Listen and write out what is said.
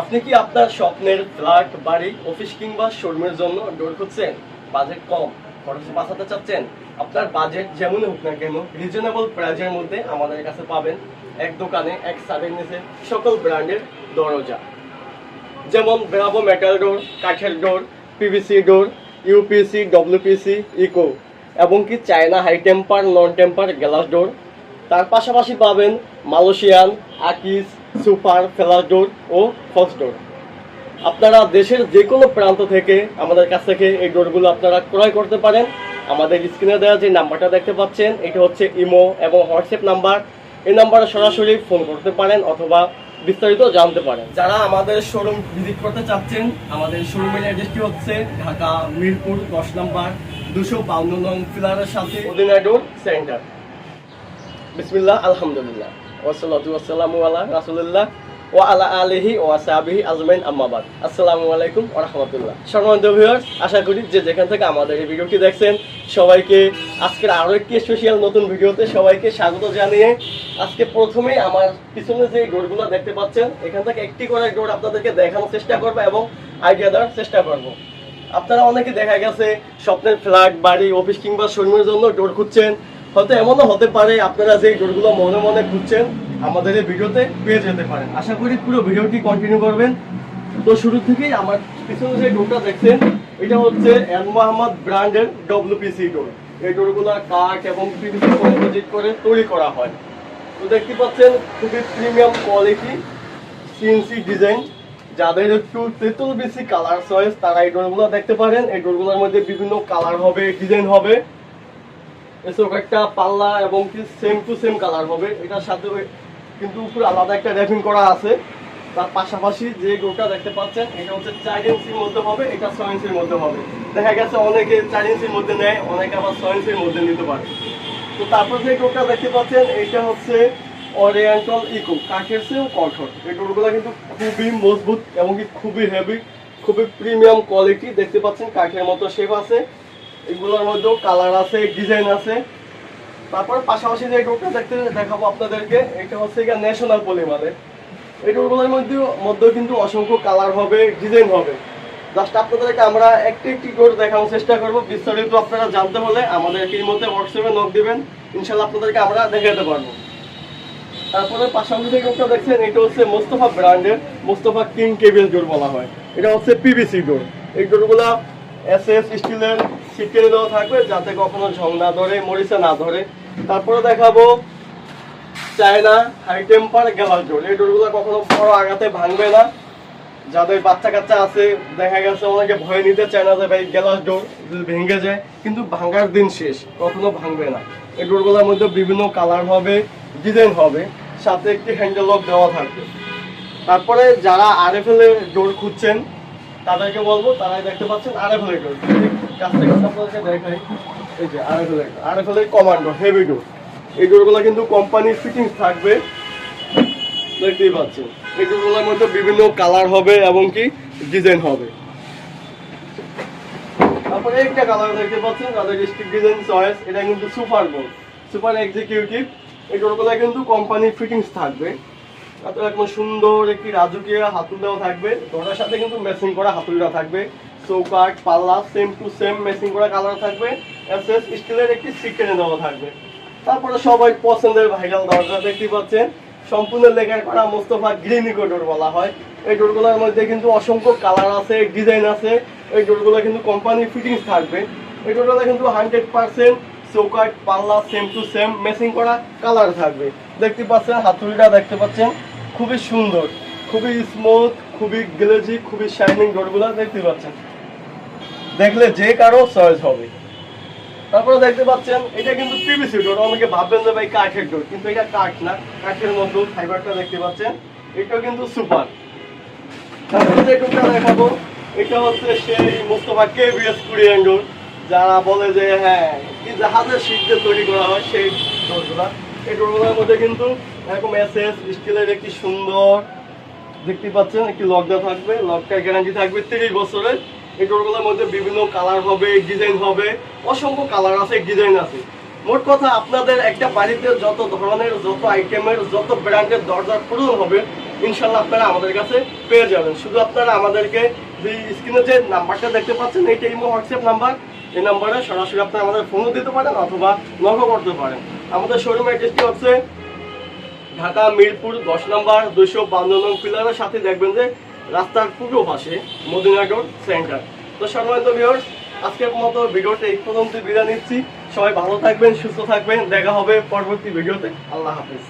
আপনি কি আপনার স্বপ্নের ফ্ল্যাট, বাড়ি, অফিস কিংবা শোরুমের জন্য ডোর খুঁজছেন? বাজেট কম, খরচ বাঁচাতে চাচ্ছেন? আপনার বাজেট যেমনই হোক না কেন রিজনেবল প্রাইজের মধ্যে আমাদের কাছে পাবেন এক দোকানে, এক সারের নিচে সকল ব্র্যান্ডের দরজা। যেমন ব্রাভো মেটাল ডোর কাঠের door PVC door UPC WPC eco এবং কি China high temper non temper glass door তার পাশাপাশি পাবেন মালয়েশিয়ান আকিস সুপার ফেলাস ডোর ও ফক্স ডোর আপনারা দেশের যে কোনো প্রান্ত থেকে আমাদের কাছ থেকে এই ডোরগুলো আপনারা ক্রয় করতে পারেন। আমাদের স্ক্রিনে দেওয়া যে নাম্বারটা দেখতে পাচ্ছেন এটা হচ্ছে ইমো এবং হোয়াটসঅ্যাপ নাম্বার। এই নাম্বারে সরাসরি ফোন করতে পারেন অথবা বিস্তারিত জানতে পারেন। যারা আমাদের শোরুম ভিজিট করতে চাচ্ছেন আমাদের শোরুমের অ্যাড্রেসটি হচ্ছে ঢাকা মিরপুর দশ নম্বর দুশো বাউন্ন নং ফিলারের সাথে। মদিনা ডোর সেন্টার বিসমিল্লাহ আলহামদুলিল্লাহ। ওয়াসাল্লাতু ওয়াসালামু আলা রাসূলিল্লাহ ওয়া আলা আলিহি ওয়া সাহবিহি আজমাইন আম্মাবাদ আসসালামু আলাইকুম রাহমাতুল্লাহ সম্মানিত ভিউয়ার্স আশা করি যে যেখান থেকে আমাদের এই ভিডিওটি দেখছেন, সবাইকে আজকের আরও একটি স্পেশাল নতুন ভিডিওতে সবাইকে স্বাগত জানিয়ে আজকে প্রথমেই আমার পিছনে যে ডোরগুলো দেখতে পাচ্ছেন, এখান থেকে একটি করে ডোর আপনাদেরকে দেখানোর চেষ্টা করব এবং আইডিয়া দেওয়ার চেষ্টা করব। আপনারা অনেকে দেখা গেছে স্বপ্নের ফ্ল্যাট বাড়ি অফিস কিংবা শোরুমের জন্য ডোর খুঁজছেন হয়তো এমনও হতে পারে আপনারা যে ডোরগুলো মনে মনে খুঁজছেন, আমাদের এই ভিডিওতে পেয়ে যেতে পারেন। আশা করি পুরো ভিডিওটি কন্টিনিউ করবেন। তো শুরু থেকেই আমার পিছনে যে ডোরটা দেখছেন, এটা হচ্ছে এন মোহাম্মদ ব্র্যান্ডের ডব্লিউপিসি ডোর। এই ডোরগুলো কাঠ এবং পিভিসি কম্পোজিট করে তৈরি করা হয়। তো দেখতে পাচ্ছেন, খুবই প্রিমিয়াম কোয়ালিটি সিএনসি ডিজাইন যাদের একটু তেঁতুল বেশি কালার চয়েস তারা এই ডোরগুলো দেখতে পারেন। এই ডোরগুলোর মধ্যে বিভিন্ন কালার হবে ডিজাইন হবে। এসব একটা পাল্লা এবং কি সেম টু সেম কালার হবে। এটার সাথে কিন্তু উপরে আলাদা একটা র্যাপিং করা আছে। তার পাশাপাশি যে ডোরটা দেখতে পাচ্ছেন, এটা হচ্ছে চার ইঞ্চির মধ্যে হবে, এটা ছয় ইঞ্চির মধ্যে হবে। দেখা গেছে অনেকে চার ইঞ্চির মধ্যে নেয়, অনেকে আবার ছয় ইঞ্চির মধ্যে নিতে পারে। তো তারপর যে ডোরটা দেখতে পাচ্ছেন, এটা হচ্ছে অরিয়েন্টাল ইকো কাঠের চেয়েও কঠোর এই ডোরগুলো কিন্তু খুবই মজবুত এবং কি খুবই হেভি খুবই প্রিমিয়াম কোয়ালিটি দেখতে পাচ্ছেন, কাঠের মতো শেপ আছে। এগুলোর মধ্যেও কালার আছে ডিজাইন আছে। তারপর পাশাপাশি যে ডোরটা দেখতে দেখাবো আপনাদেরকে, এটা হচ্ছে গিয়ে ন্যাশনাল পলিমারের এই ডোরগুলোর মধ্যে, মধ্যেও কিন্তু অসংখ্য কালার হবে ডিজাইন হবে। জাস্ট আপনাদেরকে আমরা একটি একটি ডোর দেখানোর চেষ্টা করব। বিস্তারিত আপনারা জানতে হলে আমাদেরকে এই মধ্যে হোয়াটসঅ্যাপে নক দিবেন। ইনশাল্লাহ আপনাদেরকে আমরা দেখাতে পারব। তারপরে পাশাপাশি যে দেখছেন, এটা হচ্ছে মোস্তফা ব্র্যান্ডের, মোস্তফা কিং কেবিল ডোর বলা হয়। এটা হচ্ছে পিভিসি ডোর এই ডোরগুলা এস এস স্টিলের সিটকেলে দেওয়া থাকবে যাতে কখনো ঝং না ধরে, মরিচা না ধরে। তারপরে দেখাবো China high temper glass door এই ডোরগুলো কখনো বড় আঘাতে ভাঙবে না। যাদের বাচ্চা কাচ্চা আছে, দেখা গেছে অনেকে ভয় নিতে চায় না যে, ভাই গ্যালাস ডোর ভেঙে যায়। কিন্তু ভাঙার দিন শেষ, কখনো ভাঙবে না। এই ডোরগুলোর মধ্যে বিভিন্ন কালার হবে ডিজাইন হবে, সাথে একটি হ্যান্ডেল লক দেওয়া থাকবে। তারপরে যারা আরএফএল এর ডোর খুঁজছেন, তাদেরকে বলব, তারাই দেখতে পাচ্ছেন আরএফএল এর ডোর। এই ডোর কিন্তু কোম্পানির ফিটিংস থাকবে। দেখতেই এই মধ্যে বিভিন্ন কালার হবে ডিজাইন হবে। তারপরে একটা কালার ডিজাইন এটা কিন্তু সুপার বোর্ড সুপার এক্সিকিউটিভ এই কিন্তু কোম্পানির ফিটিংস থাকবে। একদম সুন্দর একটি রাজকীয় হাতুল দেওয়া থাকবে। দরজার সাথে কিন্তু করা হাতুলটা থাকবে। চৌকাট পাল্লা সেম টু সেম ম্যাচিং করা কালার থাকবে। এস এস স্টিলের একটি সিকেনে দেওয়া থাকবে। তারপরে সবাই পছন্দের ভাইরাল দরজা দেখতে পাচ্ছেন। সম্পূর্ণ লেখার করা মোস্তফা গ্রিনিকো ডোর বলা হয়। এই ডোরগুলোর মধ্যে কিন্তু অসংখ্য কালার আছে ডিজাইন আছে। এই ডোরগুলো কিন্তু কোম্পানির ফিটিংস থাকবে। এই ডোরগুলো কিন্তু হান্ড্রেড পার্সেন্ট চৌকাট পাল্লা সেম টু সেম ম্যাচিং করা কালার থাকবে। দেখতে পাচ্ছেন, হাতুড়িটা দেখতে পাচ্ছেন, খুবই সুন্দর, খুবই স্মুথ খুবই গ্লেজি খুবই শাইনিং ডোরগুলো দেখতে পাচ্ছেন। দেখলে যে কারও চয়েস হবে। তারপরে দেখতে পাচ্ছেন, এটা কিন্তু পিভিসি ডোর অনেকে ভাববেন যে ভাই কাঠের ডোর কিন্তু এটা কাঠ না, কাঠের মধ্যে ফাইবারটা দেখতে পাচ্ছেন এটা কিন্তু সুপার তারপরে যে ডোরটা দেখাবো, এটা হচ্ছে সেই মোস্তফা কেবিএস কুরিয়ান ডোর যারা বলে যে হ্যাঁ কি জাহাজের শীত তৈরি করা হয় সেই ডোরগুলা এই ডোরগুলোর মধ্যে কিন্তু এরকম এস এস স্টিলের একটি সুন্দর, দেখতে পাচ্ছেন, একটি লক দেওয়া থাকবে। লকটার গ্যারান্টি থাকবে তিরিশ বছরের। এই মধ্যে বিভিন্ন কালার হবে, ডিজাইন হবে অসংখ্য কালার আছে, ডিজাইন আছে। মোট কথা আপনাদের একটা বাড়িতে যত ধরনের, যত আইটেমের, যত ব্র্যান্ডের দরজার প্রয়োজন হবে, ইনশাল্লাহ আপনারা আমাদের কাছে পেয়ে যাবেন। শুধু আপনারা আমাদেরকে যে স্ক্রিনে যে নাম্বারটা দেখতে পাচ্ছেন, এইটা ইমো, হোয়াটসঅ্যাপ নাম্বার। এই নাম্বারে সরাসরি আপনারা আমাদের ফোনও দিতে পারেন অথবা নকও করতে পারেন। আমাদের শোরুম অ্যাড্রেসটি হচ্ছে ঢাকা মিরপুর দশ নম্বর দুইশো বান্ন নং পিলারের সাথে দেখবেন যে রাস্তার পূর্ব পাশে মদিনাগর সেন্টার। তো সম্মানিত ভিউয়ার্স আজকের মতো ভিডিওতে এই পর্যন্ত বিদায় নিচ্ছি। সবাই ভালো থাকবেন, সুস্থ থাকবেন। দেখা হবে পরবর্তী ভিডিওতে। আল্লাহ হাফিজ।